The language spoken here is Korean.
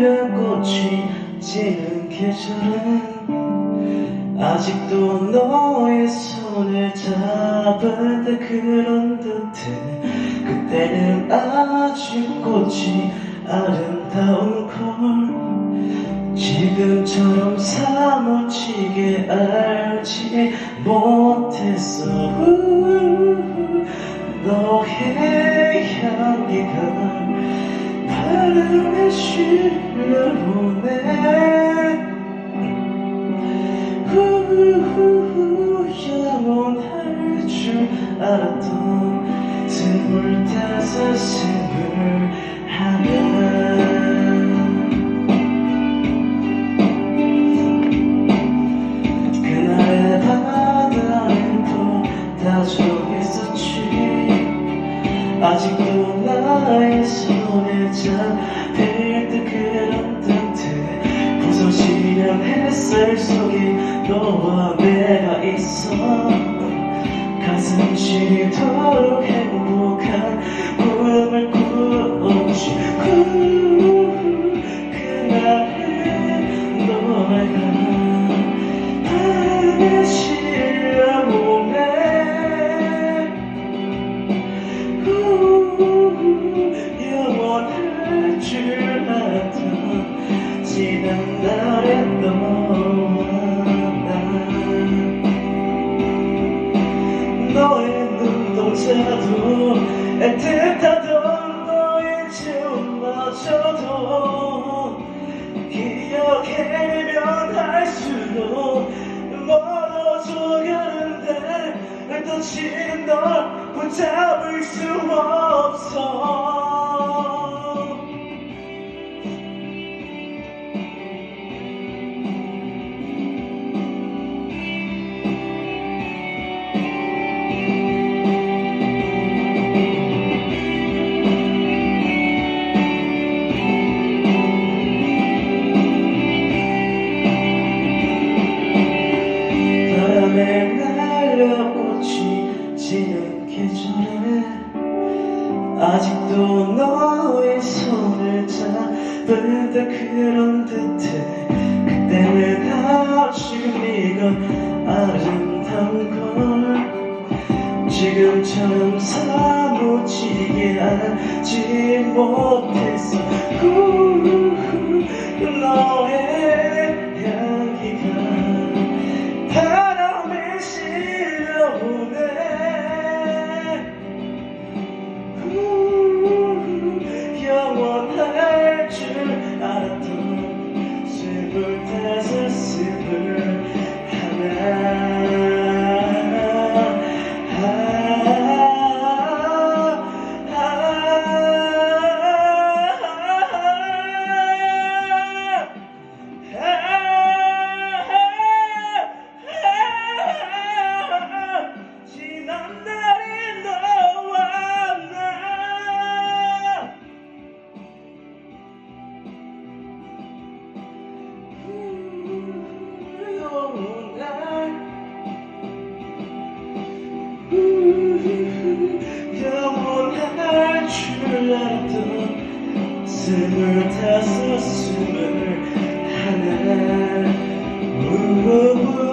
날려 꽃이 지는 계절은 아직도 너의 손을 잡을 때 그런 듯해. 그때는 아직 꽃이 아름다운 걸 지금처럼 사무치게 알지 못했어. 후, 너의 알았던 스물다섯 스물하나 아직도 나의 손에 잡힐 듯 그런 듯해 부서지는 햇살 속에 너와 내가 있어. 가슴 시리도록 행복한 꿈을 꾸었 애틋하던 너의 춤마저도 기억해면 할수록 멀어져 가는데 떠지는 널 붙잡을 수 없어 아직도 너의 손을 잡을 때 그런 듯해 그때는 아직 네가 아름다운 걸 지금처럼 사무치게 알지 못했어 영원할 줄 알았던 스물다섯 스물 하나 물어보